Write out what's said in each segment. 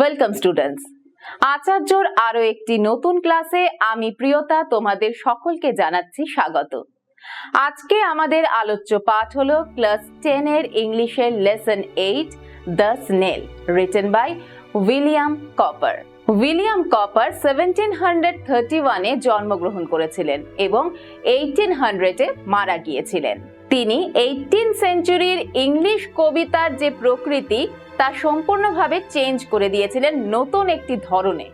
Welcome students আচার্যর আরও একটি নতুন ক্লাসে আমি প্রিয়তা তোমাদের সকলকে জানাচ্ছি স্বাগত। আজকে আমাদের আলোচ্য পাঠ হলো ক্লাস টেন এর ইংলিশের lesson eight, the snail written by William Cowper. William Cowper seventeen hundred thirty ওয়ানে জন্মগ্রহণ করেছিলেন এবং এইটিন হান্ড্রেডে মারা গিয়েছিলেন। তিনি এইটিন সেঞ্চুরির ইংলিশ কবিতার যে প্রকৃতি, তা সম্পূর্ণভাবে চেঞ্জ করে দিয়েছিলেন নতুন একটি ধরনে।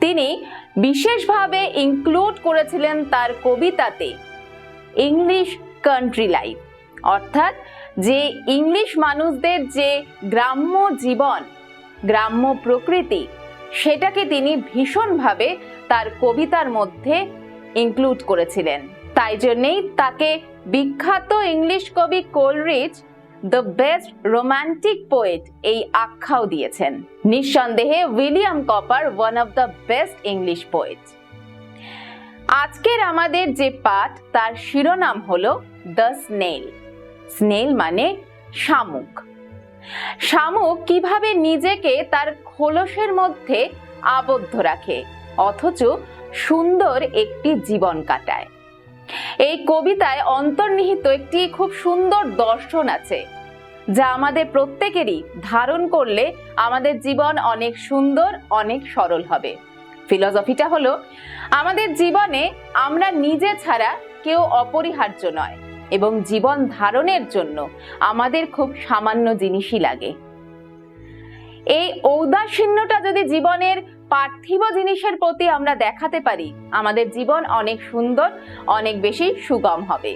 তিনি বিশেষভাবে ইনক্লুড করেছিলেন তার কবিতাতে ইংলিশ কান্ট্রি লাইফ অর্থাৎ যে ইংলিশ মানুষদের যে গ্রাম্য জীবন, গ্রাম্য প্রকৃতি, সেটাকে তিনি ভীষণভাবে তার কবিতার মধ্যে ইনক্লুড করেছিলেন। তাই জন্যেই তাকে বিখ্যাত ইংলিশ কবি Coleridge the best romantic poet এই আখ্যাও দিয়েছেন। নিঃসন্দেহে William Cowper one of the best English poet আজকের আমাদের যে পাঠ, তার শিরোনাম হলো দ্য স্নেল স্নেল মানে শামুক। শামুক কীভাবে নিজেকে তার খোলসের মধ্যে আবদ্ধ রাখে, অথচ সুন্দর একটি জীবন কাটায়। এই কবিতায় অন্তর্নিহিত একটি খুব সুন্দর দর্শন আছে, যা আমাদের প্রত্যেকেরই ধারণ করলে আমাদের জীবন অনেক সুন্দর, অনেক সরল হবে। ফিলসফিটা হলো, আমাদের জীবনে আমরা নিজে ছাড়া কেউ অপরিহার্য নয় এবং জীবন ধারণের জন্য আমাদের খুব সামান্য জিনিসই লাগে। এই ঔদাসীন্যটা যদি জীবনের পার্থিব জিনিসের প্রতি আমরা দেখাতে পারি, আমাদের জীবন অনেক সুন্দর, অনেক বেশি সুগম হবে।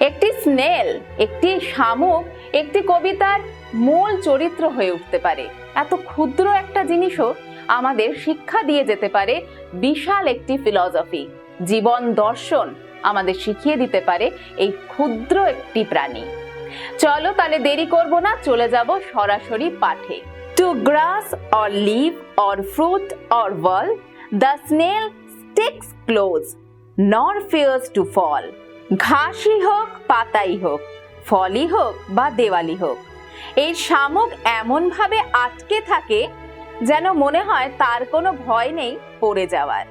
একটি স্নেল, একটি শামুক, একটি কবিতার মূল চরিত্র হয়ে উঠতে পারে। এত ক্ষুদ্র একটা জিনিসও আমাদের শিক্ষা দিয়ে যেতে পারে, বিশাল একটি ফিলসফি। জীবন দর্শন আমাদের শিখিয়ে দিতে পারে এই ক্ষুদ্র একটি প্রাণী। চলো তাহলে দেরি করব না, চলে যাব সরাসরি পাঠে। To grass or leaf or fruit or wall the snail sticks close nor fears to fall ঘাসই হোক পাতাই হোক ফলই হোক বা দেওয়ালি হোক। এই শামুক এমনভাবে আটকে থাকে যেন মনে হয় তার কোনো ভয় নেই পড়ে যাওয়ার।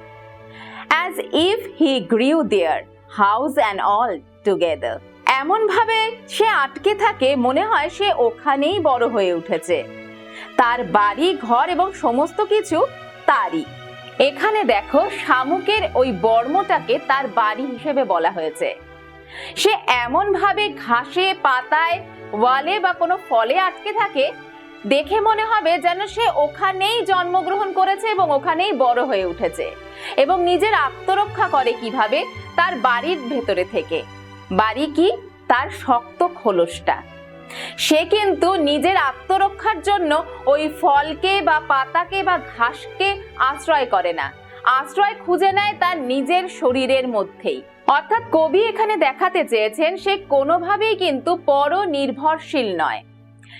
As if he grew there house and all together এমনভাবে সে আটকে থাকে মনে হয় সে ওখানেই বড় হয়ে উঠেছে। তার বাড়ি, ঘর এবং সমস্ত কিছু তারই। এখানে দেখো শামুকের ওই বর্মটাকে তার বাড়ি হিসেবে বলা হয়েছে। সে এমন ভাবে ঘাসে, পাতায়, ওয়ালে বা কোনো ফলে আটকে থাকে, দেখে মনে হবে যেন সে ওখানেই জন্মগ্রহণ করেছে এবং ওখানেই বড় হয়ে উঠেছে এবং নিজের আত্মরক্ষা করে কীভাবে তার বাড়ির ভেতরে থেকে। বাড়ি কি? তার শক্ত খোলসটা। সে কিন্তু নিজের আত্মরক্ষার জন্য ওই ফলকে বা পাতাকে বা ঘাসকে আশ্রয় করে না। আশ্রয় খুঁজে নেয় তার নিজের শরীরের মধ্যেই। অর্থাৎ কবি এখানে দেখাতে চেয়েছেন, সে কোনোভাবেই কিন্তু পর নির্ভরশীল নয়।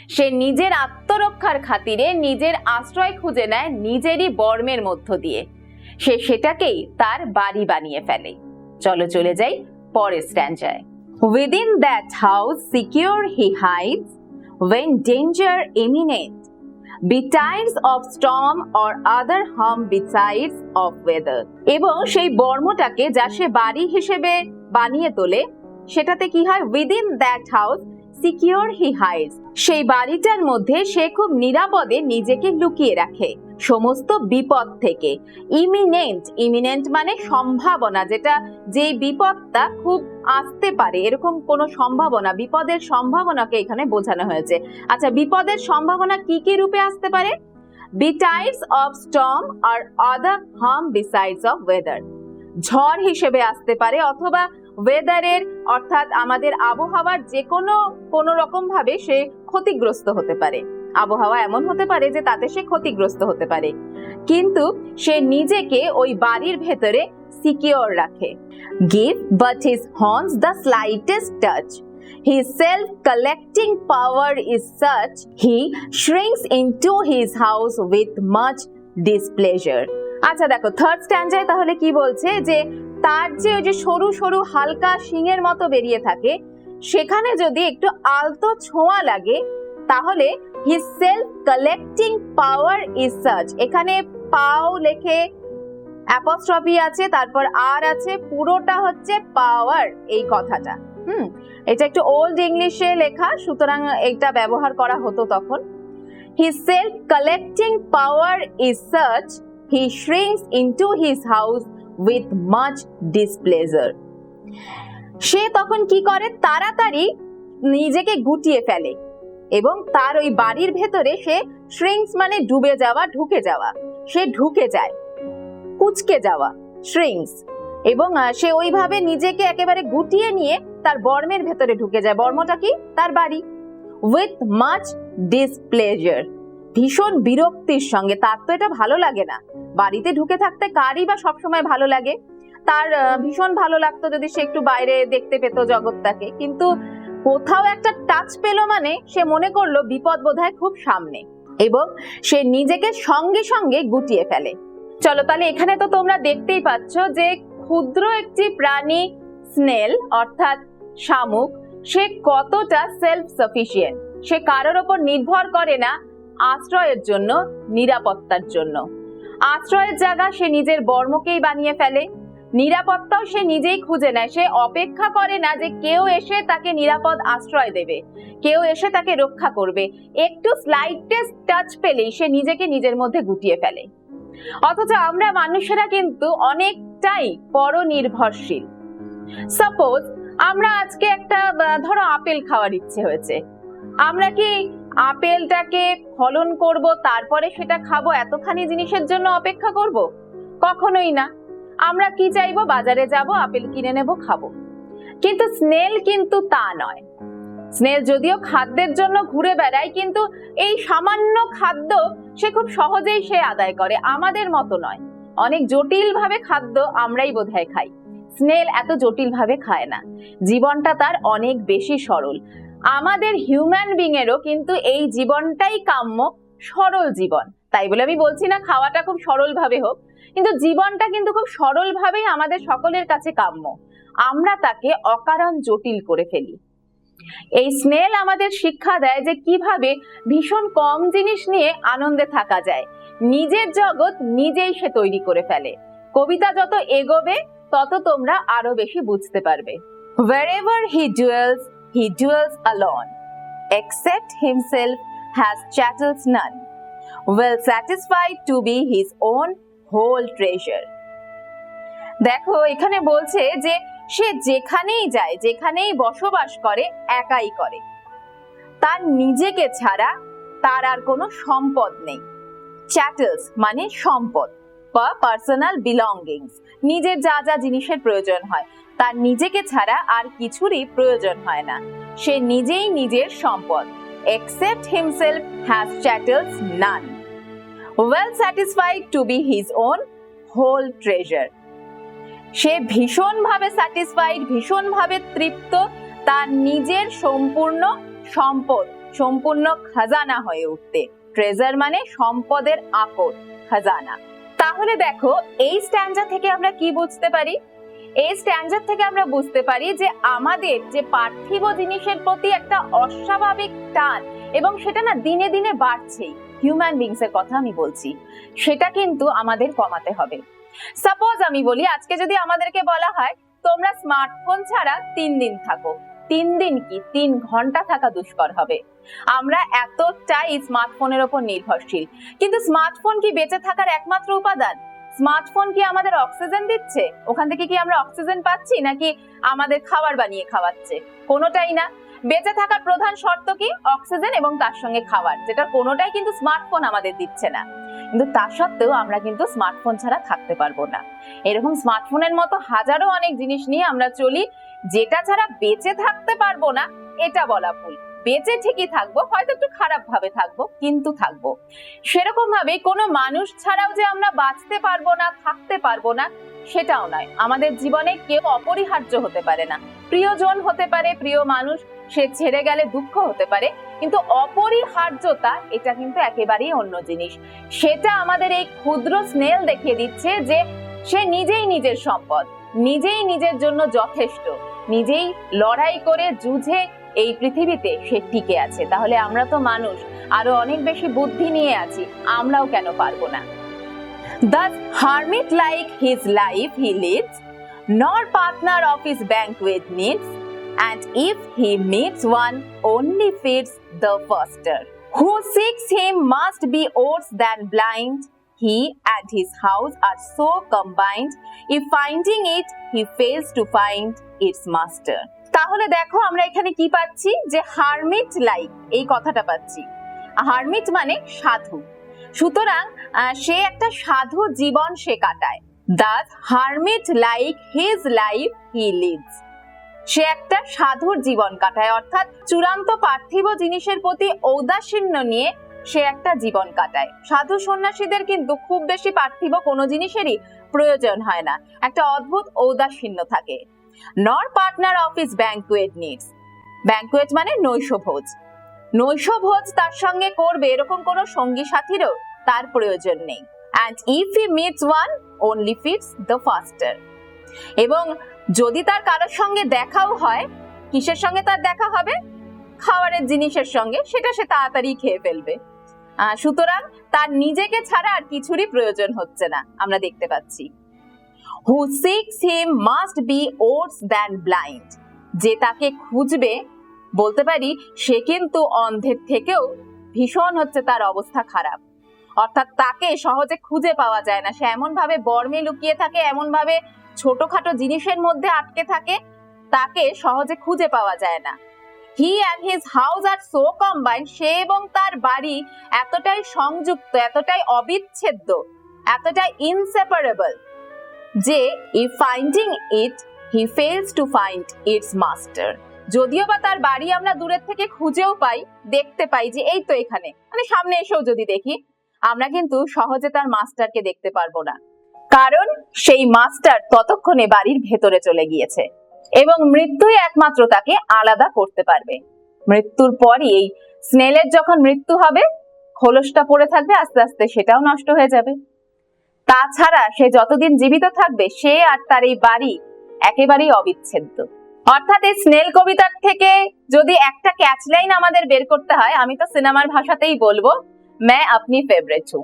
সে নিজের আত্মরক্ষার খাতিরে নিজের আশ্রয় খুঁজে নেয় নিজেরই বর্মের মধ্য দিয়ে। সে সেটাকেই তার বাড়ি বানিয়ে ফেলে। চলো চলে যাই পরের স্ট্যান্ডায় Within that house secure he hides when danger imminent, betides of storm or other harm besides of weather. এবং সেই বর্মটাকে যা সে বাড়ি হিসেবে বানিয়ে তোলে সেটাতে কি হয় within that house secure he hides সেই বাড়িটার মধ্যে সে খুব নিরাপদে নিজেকে লুকিয়ে রাখে সমস্ত বিপদ থেকে। ইমিনেন্ট ইমিনেন্ট মানে সম্ভাবনা, যেটা যে বিপদটা খুব আসতে পারে, এরকম কোনো সম্ভাবনা, বিপদের সম্ভাবনাকে এখানে বোঝানো হয়েছে। আচ্ছা বিপদের সম্ভাবনা কি কি রূপে আসতে পারে? Betides of storm or other harm besides of weather ঝড় হিসেবে আসতে পারে, অথবা ওয়েদারের অর্থাৎ আমাদের আবহাওয়ার যে কোনো কোনো রকম ভাবে সে ক্ষতিগ্রস্ত হতে পারে। আবহাওয়া এমন হতে পারে যে তাতে সে ক্ষতিগ্রস্ত হতে পারে। কিন্তু সে নিজেকে ওই বাড়ির ভেতরে সিকিওর রাখে। Give but his horns the slightest touch His self-collecting power is such, he shrinks into his house with much displeasure. আচ্ছা দেখো থার্ড স্ট্যান্ডায় তাহলে কি বলছে? যে তার যে ওই যে সরু সরু, হালকা শিঙের মতো বেরিয়ে থাকে, সেখানে যদি একটু আলতো ছোঁয়া লাগে, তাহলে his self collecting power is such এখানে পাও লেখে অ্যাপস্ট্রফি আছে, তারপর আর আছে, পুরোটা হচ্ছে পাওয়ার এই কথাটা। হুম, এটা একটু ওল্ড ইংলিশে লেখা, সুতরাং এটা ব্যবহার করা হতো তখন। His self collecting power is such he shrinks into his house with much displeasure সে তখন কি করে? তাড়াতাড়ি নিজেকে গুটিয়ে ফেলে। এবং তার ওই বাড়ির ভেতরে সে শ্রিঙ্কস মানে ডুবে যাওয়া, ঢুকে যাওয়া। সে ঢুকে যায়, কুচকে যাওয়া শ্রিঙ্কস এবং সে ওইভাবে নিজেকে একেবারে গুটিয়ে নিয়ে তার বর্মের ভেতরে ঢুকে যায়। বর্মটা কি? তার বাড়ি। উইথ মাচ ডিসপ্লেজার ভীষণ বিরক্তির সঙ্গে। তার তো এটা ভালো লাগে না। বাড়িতে ঢুকে থাকতে কারই বা সবসময় ভালো লাগে? তার ভীষণ ভালো লাগতো যদি সে একটু বাইরে দেখতে পেত জগৎটাকে। কিন্তু কোথাও একটা টাচ পেল মানে সে মনে করল বিপদ বোধহয় খুব সামনে। এবং সে নিজেকে সঙ্গে সঙ্গে গুটিয়ে ফেলে। চলো তাহলে এখানে তো তোমরা দেখতেই পাচ্ছ যে ক্ষুদ্র একটি প্রাণী স্নেল অর্থাৎ শামুক, সে কতটা সেলফ সাফিসিয়েন্ট সে কারোর ওপর নির্ভর করে না আশ্রয়ের জন্য, নিরাপত্তার জন্য। আশ্রয়ের জায়গা সে নিজের বর্মকেই বানিয়ে ফেলে। নিরাপত্তাও সে নিজেই খুঁজে নেয়। সে অপেক্ষা করে না যে কেউ এসে তাকে নিরাপদ আশ্রয় দেবে। কেউ এসে তাকে রক্ষা করবে। একটু স্লাইটেস্ট টাচ পেলেই সে নিজেকে নিজের মধ্যে গুটিয়ে ফেলে। অথচ আমরা মানুষেরা কিন্তু অনেকটাই পরনির্ভরশীল। সাপোজ আমরা আজকে একটা ধরো আপেল খাওয়ার ইচ্ছে হয়েছে। আমরা কি আপেলটাকে ফলন করব, তারপরে সেটা খাব, এতখানি জিনিসের জন্য অপেক্ষা করব? কখনোই না। আমরা কি চাইব? বাজারে যাব, আপেল কিনে নেব, খাব। কিন্তু স্নেল কিন্তু তা নয়। স্নেল যদিও খাদ্যের জন্য ঘুরে বেড়ায়, কিন্তু এই সামান্য খাদ্য সে খুব সহজেই সে আদায় করে। আমাদের মতো নয়। অনেক জটিল ভাবে খাদ্য আমরাই বোধহয় খাই। স্নেল এত জটিল ভাবে খায় না। জীবনটা তার অনেক বেশি সরল। আমাদের হিউম্যান বিং এরও কিন্তু এই জীবনটাই কাম্য, সরল জীবন। তাই বলে আমি বলছি না, খাওয়াটা খুব সরল ভাবে হোক। কিন্তু জীবনটা কিন্তু খুব সরল ভাবেই আমাদের সকলের কাছে কাম্য। আমরা তাকে অকারণ জটিল করে ফেলি। এই স্নেল আমাদের শিক্ষা দেয় যে কীভাবে ভীষণ কম জিনিস নিয়ে আনন্দে থাকা যায়। নিজের জগৎ নিজেই সে তৈরি করে ফেলে। কবিতা যত এগোবে, তত তোমরা আরও বেশি বুঝতে পারবে। Wherever he dwells he dwells alone, except himself has chattels none, well satisfied to be his own whole treasure দেখো, এখানে বলছে যে সে যেখানেই যায়, যেখানেই বসবাস করে, একাই করে। তার নিজেকে ছাড়া তার আর কোনো সম্পদ নেই। চ্যাটেলস মানে সম্পদ বা পার্সোনাল বিলঙ্গিংস নিজের যা যা জিনিসের প্রয়োজন হয়, তার নিজেকে ছাড়া আর কিছুরই প্রয়োজন হয় না। সে নিজেই নিজের সম্পদ except himself has chattels none well satisfied to be his own whole treasure সে ভীষণভাবে স্যাটিসফাইড ভীষণভাবে তৃপ্ত, তার নিজের সম্পূর্ণ সম্পদ, সম্পূর্ণ খাজানা হয়ে উঠতে। ট্রেজার মানে সম্পদের আকর খাজানা। তাহলে দেখো, এই স্ট্যান্ডা থেকে আমরা কি বুঝতে পারি? এই স্ট্যান্ডার থেকে আমরা বুঝতে পারি যে আমাদের যে পার্থিব জিনিসের প্রতি একটা অস্বাভাবিক টান এবং সেটা না দিনে দিনে বাড়ছেই। হিউম্যান বিংস এর কথা আমি বলছি। সেটা কিন্তু আমাদের কমাতে হবে। সাপোজ আমি বলি, আজকে যদি আমাদেরকে বলা হয়, তোমরা স্মার্টফোন ছাড়া তিন দিন থাকো। তিন দিন কি? তিন ঘণ্টা থাকা দুষ্কর হবে। আমরা এতটাই স্মার্টফোনের ওপর নির্ভরশীল। কিন্তু স্মার্টফোন কি বেঁচে থাকার একমাত্র উপাদান? স্মার্টফোন কি আমাদের অক্সিজেন দিচ্ছে? ওখান থেকে কি আমরা অক্সিজেন পাচ্ছি? নাকি আমাদের খাবার বানিয়ে খাওয়াচ্ছে? কোনোটাই না। বেঁচে থাকার প্রধান শর্ত কি? অক্সিজেন এবং তার সঙ্গে খাবার, যেটা কোনোটাই কিন্তু স্মার্টফোন আমাদের দিচ্ছে না। কিন্তু তা সত্ত্বেও আমরা কিন্তু স্মার্টফোন ছাড়া থাকতে পারব না। এরকম স্মার্টফোনের মতো হাজারো অনেক জিনিস নিয়ে আমরা চলি, যেটা ছাড়া বেঁচে থাকতে পারব না, এটা বলা ভুল। বেঁচে ঠিকই থাকব, হয়তো একটু খারাপ ভাবে থাকব, কিন্তু থাকব। সেরকম ভাবে কোনো মানুষ ছাড়াও যে আমরা বাঁচতে পারব না, থাকতে পারব না, সেটাও নয়। আমাদের জীবনে কেউ অপরিহার্য হতে পারে না। প্রিয়জন হতে পারে প্রিয় মানুষ সে ছেড়ে গেলে দুঃখ হতে পারে কিন্তু অপরিহার্যতা এটা কিন্তু একেবারেই অন্য জিনিস। সেটা আমাদের এই ক্ষুদ্র স্নেল দেখিয়ে দিচ্ছে যে সে নিজেই নিজের সম্পদ নিজেই নিজের জন্য যথেষ্ট নিজেই লড়াই করে যুঝে এই পৃথিবীতে সে টিকে আছে। তাহলে আমরা তো মানুষ আরও অনেক বেশি বুদ্ধি নিয়ে আছি আমরাও কেন পারব না? Thus, hermit like his life he leads, nor partner of his banquet needs, and if he meets one, only feeds the foster. Who seeks him must be worse than blind. He and his house are so combined, if finding it, he fails to find its master. তাহলে দেখো আমরা এখানে কি পাচ্ছি যে hermit like এই কথাটা পাচ্ছি হারমিট মানে সাধু সুতরাং সে একটা সাধু জীবন সে কাটায় thus hermit like his life he leads সে একটা সাধুর জীবন কাটায়, অর্থাৎ চূড়ান্ত পার্থিব জিনিসের প্রতি ঔদাসীন্য নিয়ে সে একটা জীবন কাটায়। সাধু সন্ন্যাসীদের কিন্তু খুব বেশি পার্থিব কোনো জিনিসেরই প্রয়োজন হয় না। একটা অদ্ভুত ঔদাসীন্য থাকে। Nor partner of his banquet needs banquet মানে নৈশভোজ নৈশভোজ তার সঙ্গে করবে, এরকম কোনো সঙ্গী সাথীরও তার প্রয়োজন নেই। And if he meets one only feeds the faster এবং যদি তার কারোর সঙ্গে দেখাও হয়, কিসের সঙ্গে তার দেখা হবে? খাবারের জিনিসের সঙ্গে, সেটা সে তাড়াতাড়ি খেয়ে ফেলবে। সুতরাং তার নিজেকে ছাড়া আর কিছুরই প্রয়োজন হচ্ছে না, আমরা দেখতে পাচ্ছি। Who seeks him must be worse than blind যে তাকে খুঁজবে, বলতে পারি, সে কিন্তু অন্ধের থেকেও ভীষণ হচ্ছে তার অবস্থা খারাপ। অর্থাৎ তাকে সহজে খুঁজে পাওয়া যায় না। সে এমন ভাবে বর্মে লুকিয়ে থাকে এমন ভাবে ছোটখাটো জিনিসের মধ্যে আটকে থাকে, তাকে সহজে খুঁজে পাওয়া যায় না। He and his house are so combined সে এবং তার বাড়ি এতটাই সংযুক্ত, এতটাই অবিচ্ছেদ্য, এতটাই ইনসেপারেবল যে if finding it he fails to find its master যদিও বা তার বাড়ি আমরা দূরের থেকে খুঁজেও পাই, দেখতে পাই যে এই তো এখানে। মানে সামনে এসেও যদি দেখি আমরা কিন্তু সহজে তার মাস্টারকে দেখতে পারব না। কারণ সেই মাস্টার ততক্ষণে বাড়ির ভেতরে চলে গিয়েছে এবং মৃত্যুই একমাত্র তাকে আলাদা করতে পারবে। মৃত্যুর পরই এই স্নেলের যখন মৃত্যু হবে, খোলসটা পড়ে থাকবে, আস্তে আস্তে সেটাও নষ্ট হয়ে যাবে। তাছাড়া সে যতদিন জীবিত থাকবে, সে আর তার এই বাড়ি একেবারেই অবিচ্ছেদ্য। অর্থাৎ এই স্নেল কবিতার থেকে যদি একটা ক্যাচ লাইন আমাদের বের করতে হয়, আমি তো সিনেমার ভাষাতেই বলব ম্যা আপনি ফেভারেট হু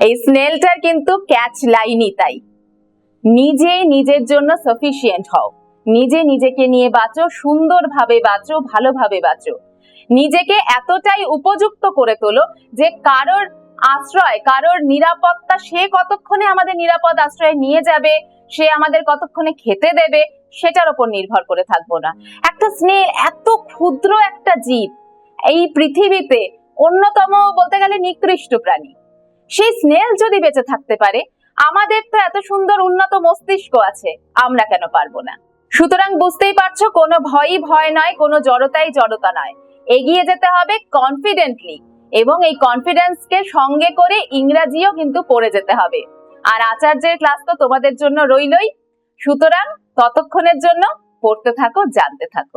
এই স্নেলটার কিন্তু ক্যাচ লাইনই তাই। নিজে নিজের জন্য সাফিসিয়েন্ট হও। নিজে নিজেকে নিয়ে বাঁচো, সুন্দরভাবে বাঁচো, ভালোভাবে বাঁচো। নিজেকে এতটাই উপযুক্ত করে তোলো যে কারোর আশ্রয়, কারোর নিরাপত্তা, সে কতক্ষণে আমাদের নিরাপদ আশ্রয় নিয়ে যাবে, সে আমাদের কতক্ষণে খেতে দেবে, সেটার উপর নির্ভর করে থাকব না। একটা স্নেহ এত ক্ষুদ্র একটা জীব, এই পৃথিবীতে অন্যতম বলতে গেলে নিকৃষ্ট প্রাণী। সেই স্নেল যদি বেঁচে থাকতে পারে, আমাদের তো এত সুন্দর উন্নত মস্তিষ্ক আছে, আমরা কেন পারব না? সুতরাং বুঝতেই পারছ, কোনো ভয়ই ভয় নয়, কোনো জড়তাই জড়তা নয়। এগিয়ে যেতে হবে কনফিডেন্টলি এবং এই কনফিডেন্সকে সঙ্গে করে ইংরাজিও কিন্তু পড়ে যেতে হবে। আর আচার্যের ক্লাস তো তোমাদের জন্য রইলই। সুতরাং ততক্ষণের জন্য পড়তে থাকো, জানতে থাকো।